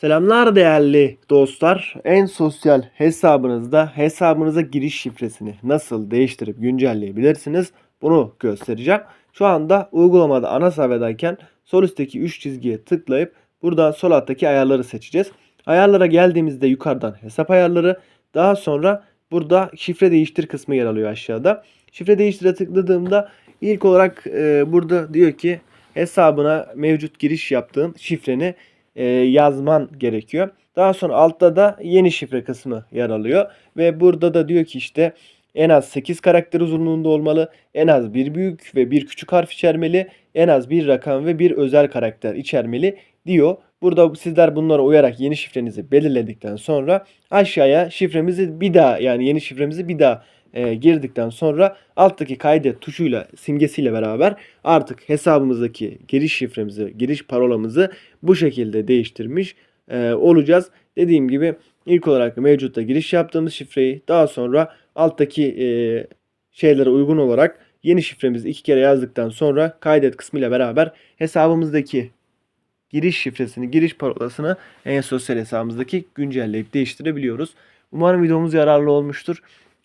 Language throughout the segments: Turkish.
Selamlar değerli dostlar. En sosyal hesabınızda hesabınıza giriş şifresini nasıl değiştirip güncelleyebilirsiniz? Bunu göstereceğim. Şu anda uygulamada ana sayfadayken sol üstteki 3 çizgiye tıklayıp buradan sol alttaki ayarları seçeceğiz. Ayarlara geldiğimizde yukarıdan hesap ayarları daha sonra burada şifre değiştir kısmı yer alıyor aşağıda. Şifre değiştire tıkladığımda ilk olarak e, burada diyor ki hesabına mevcut giriş yaptığın şifreni e, yazman gerekiyor. Daha sonra altta da yeni şifre kısmı yer alıyor. Ve burada da diyor ki işte en az 8 karakter uzunluğunda olmalı. En az bir büyük ve bir küçük harf içermeli. En az bir rakam ve bir özel karakter içermeli diyor. Burada sizler bunlara uyarak yeni şifrenizi belirledikten sonra aşağıya şifremizi bir daha yani yeni şifremizi bir daha e, girdikten sonra alttaki kaydet tuşuyla simgesiyle beraber artık hesabımızdaki giriş şifremizi, giriş parolamızı bu şekilde değiştirmiş e, olacağız. Dediğim gibi ilk olarak mevcutta giriş yaptığımız şifreyi daha sonra alttaki e, şeylere uygun olarak yeni şifremizi iki kere yazdıktan sonra kaydet kısmıyla beraber hesabımızdaki giriş şifresini, giriş parolasını en sosyal hesabımızdaki güncelleyip değiştirebiliyoruz. Umarım videomuz yararlı olmuştur.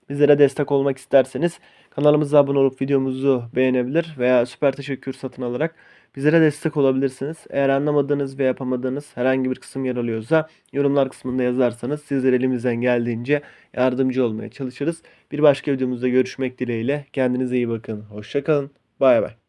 Bizlere destek olmak isterseniz kanalımıza abone olup videomuzu beğenebilir veya süper teşekkür satın alarak bizlere destek olabilirsiniz. Eğer anlamadığınız ve yapamadığınız herhangi bir kısım yer alıyorsa yorumlar kısmında yazarsanız sizler elimizden geldiğince yardımcı olmaya çalışırız. Bir başka videomuzda görüşmek dileğiyle. Kendinize iyi bakın. Hoşçakalın. Bay bay.